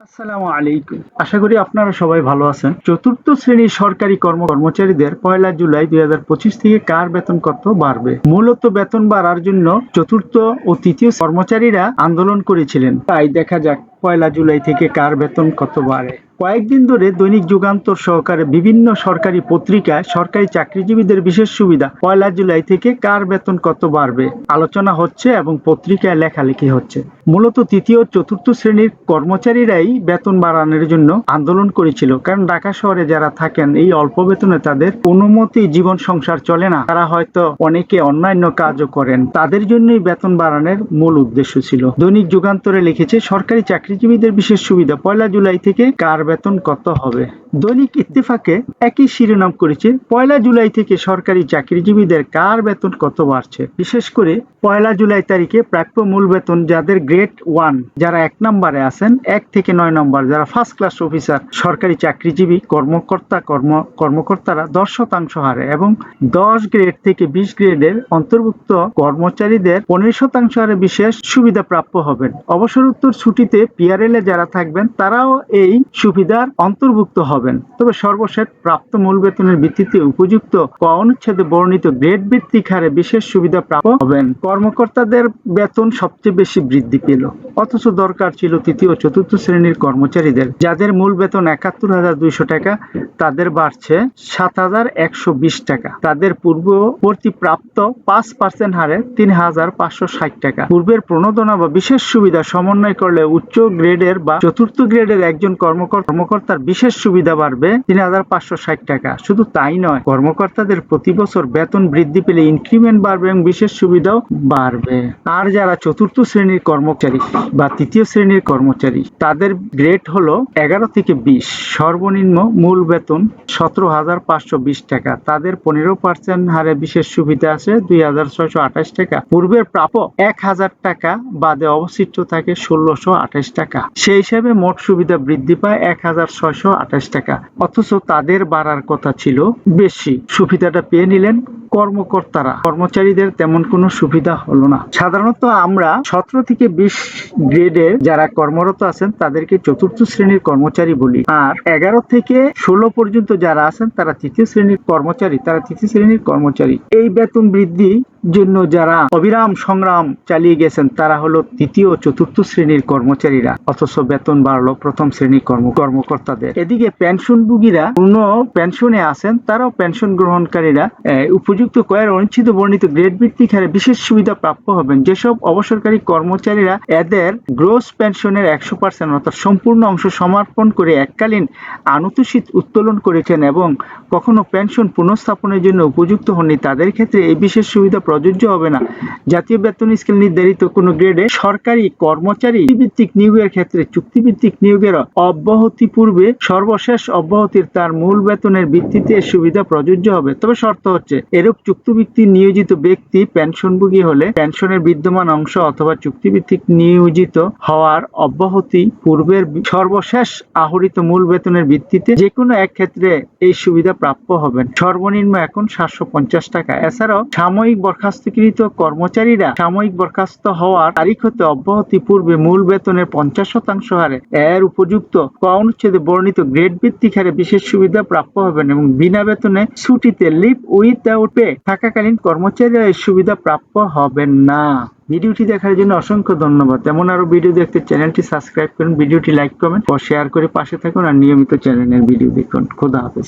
আসসালামু আলাইকুম। আশা করি আপনারা সবাই ভালো আছেন। চতুর্থ শ্রেণির সরকারি কর্ম কর্মচারীদের পয়লা জুলাই দুই থেকে কার বেতন কত বাড়বে? মূলত বেতন বাড়ার জন্য চতুর্থ ও তৃতীয় কর্মচারীরা আন্দোলন করেছিলেন। তাই দেখা যাক পয়লা জুলাই থেকে কার বেতন কত বাড়ে। কয়েকদিন ধরে দৈনিক যুগান্তর সহকারে বিভিন্ন সরকারি পত্রিকায় সরকারি চাকরিজীবীদের বিশেষ সুবিধা। পয়লা জুলাই থেকে কার বেতন কত বাড়বে? আলোচনা হচ্ছে এবং পত্রিকায় লেখালেখি হচ্ছে। মূলত তৃতীয় চতুর্থ শ্রেণির কর্মচারীরাই বেতন বাড়ানোর জন্য আন্দোলন করেছিল। কারণ ঢাকা শহরে যারা থাকেন, এই অল্প বেতনে তাদের অনুমতি জীবন সংসার চলে না। তারা হয়তো অনেকে অন্যান্য কাজও করেন। তাদের জন্যই বেতন বাড়ানোর মূল উদ্দেশ্য ছিল। দৈনিক যুগান্তরে লিখেছে, সরকারি চাকরিজীবীদের বিশেষ সুবিধা, পয়লা জুলাই থেকে কার বেতন কত হবে? দৈনিক ইত্তেফাকে একই শিরোনাম করেছে। পয়লা জুলাই থেকে সরকারি চাকরিজীবীদের কার বেতন কত বাড়ছে? বিশেষ করে পয়লা জুলাই তারিখে প্রাপ্য মূল বেতন যাদের গ্রেড ওয়ান, যারা এক নম্বরে আছেন, এক থেকে নয় নম্বর, যারা ফার্স্ট ক্লাস অফিসার সরকারি চাকরিজীবী, কর্মকর্তা, কর্ম, কর্মকর্তারা, দশ শতাংশ হারে এবং দশ গ্রেড থেকে বিশ গ্রেডের অন্তর্ভুক্ত কর্মচারীদের পনেরো শতাংশ হারে বিশেষ সুবিধা প্রাপ্য হবেন। অবসরোত্তর ছুটিতে পিআরএল এ যারা থাকবেন, তারাও এই সুবিধার অন্তর্ভুক্ত হবেন তবে সর্বশেষ প্রাপ্ত মূল বেতনের ভিত্তিতে উপযুক্ত ক অনুচ্ছেদে বর্ণিত গ্রেড ভিত্তিক হারে বিশেষ সুবিধা প্রাপ্ত হবেন। কর্মকর্তাদের বেতন সবচেয়ে বেশি বৃদ্ধি পেল। অথচ দরকার ছিল তৃতীয় চতুর্থ শ্রেণির কর্মচারীদের। যাদের মূল বেতন একাত্তর হাজার দুইশো টাকা, তাদের বাড়ছে সাত হাজার একশো বিশ টাকা। তাদের পূর্ববর্তী প্রাপ্ত পাঁচ পার্সেন্ট হারে তিন হাজার পাঁচশো ষাট টাকা। পূর্বের প্রণোদনা বা বিশেষ সুবিধা সমন্বয় করলে উচ্চ গ্রেডের বা চতুর্থ গ্রেডের একজন কর্মকর, কর্মকর্তার বিশেষ সুবিধা বাড়বে তিন হাজার পাঁচশো ষাট টাকা। শুধু তাই নয়, কর্মকর্তাদের প্রতি বছর বেতন বৃদ্ধি পেলে ইনক্রিমেন্ট বাড়বে এবং বিশেষ সুবিধাও বাড়বে। আর যারা চতুর্থ শ্রেণির কর্মচারী বা তৃতীয় শ্রেণির কর্মচারী, তাদের গ্রেড হলো এগারো থেকে বিশ। সর্বনিম্ন মূল বেতন সতেরো হাজার পাঁচশো বিশ টাকা। তাদের পনেরো পার্সেন্ট হারে বিশেষ সুবিধা আছে দুই হাজার ছয়শো আঠাশ টাকা। পূর্বের প্রাপ্য এক হাজার টাকা, বাদে অবশিষ্ট থাকে ষোলোশো আঠাশ টাকা। সেই হিসাবে মোট সুবিধা বৃদ্ধি পায় এক হাজার ছয়শো আঠাশ টাকা অথচ তাদের বাড়ার কথা ছিল বেশি। সুবিধাটা পেয়ে নিলেন কর্মকর্তারা। কর্মচারীদের তেমন কোনো সুবিধা হলো না। সাধারণত আমরা সতেরো থেকে বিশ গ্রেডে যারা কর্মরত আছেন, তাদেরকে চতুর্থ শ্রেণির কর্মচারী বলি। আর এগারো থেকে ষোলো পর্যন্ত যারা আছেন, তারা তৃতীয় শ্রেণির কর্মচারী। তারা তৃতীয় শ্রেণির কর্মচারী। এই বেতন বৃদ্ধি জন্য যারা অবিরাম সংগ্রাম চালিয়ে গেছেন, তারা হলো তৃতীয় চতুর্থ শ্রেণির কর্মচারীরা। অথচ বেতন বাড়লো প্রথম শ্রেণির কর্ম কর্মকর্তাদের। এদিকে পেনশনভোগীরা পূর্ণ পেনশনে আছেন, তারাও পেনশন গ্রহণকারীরা। উপযুক্ত কয়ের অনুচ্ছেদ বর্ণিত গ্রেড ভিত্তিক হারে বিশেষ সুবিধা প্রাপ্য হবেন। যেসব অবসরকারী কর্মচারীরা এদের গ্রোস পেনশনের একশো পার্সেন্ট অর্থাৎ সম্পূর্ণ অংশ সমর্পণ করে এককালীন আনুতোষিত উত্তোলন করেছেন এবং কখনো পেনশন পুনঃস্থাপনের জন্য উপযুক্ত হননি, তাদের ক্ষেত্রে এই বিশেষ সুবিধা প্রযোজ্য হবে না। জাতীয় বেতন স্কেল নির্ধারিত কোনো গ্রেডে সরকারি কর্মচারী ভিত্তিক নিয়োগের ক্ষেত্রে চুক্তিভিত্তিক নিয়োগের অব্যাহতি পূর্বে সর্বশেষ অব্যাহতির তার মূল বেতনের ভিত্তিতে সুবিধা প্রযোজ্য হবে। তবে শর্ত হচ্ছে, এরূপ চুক্তিভিত্তিক নিয়োজিত ব্যক্তি পেনশনভোগী হলে পেনশনের বিদ্যমান অংশ অথবা চুক্তিভিত্তিক নিয়োজিত হওয়ার অব্যাহতি পূর্বের সর্বশেষ আহরিত মূল বেতনের ভিত্তিতে যে কোনো এক ক্ষেত্রে এই সুবিধা প্রাপ্য হবেন। সর্বনিম্ন এখন সাতশো পঞ্চাশ টাকা। এছাড়াও সাময়িক বরখাস্তকৃত কর্মচারীরা সাময়িক বরখাস্ত হওয়ার তারিখ হতে অব্যাহতি পূর্বে মূল বেতনের পঞ্চাশ শতাংশ হারে। এর উপযুক্ত ক অনুচ্ছেদে বর্ণিত গ্রেড ভিত্তিক হারে বিশেষ সুবিধা প্রাপ্য হবেন এবং বিনা বেতনে ছুটিতে লিভ উইথআউট পে থাকাকালীন কর্মচারীরা এই সুবিধা প্রাপ্য হবেন না। ভিডিওটি দেখার জন্য অসংখ্য ধন্যবাদ। এমন আরও ভিডিও দেখতে চ্যানেলটি সাবস্ক্রাইব করুন, ভিডিওটি লাইক কমেন্ট ও শেয়ার করে পাশে থাকুন আর নিয়মিত চ্যানেলের ভিডিও দেখুন। খোদা হাফেজ।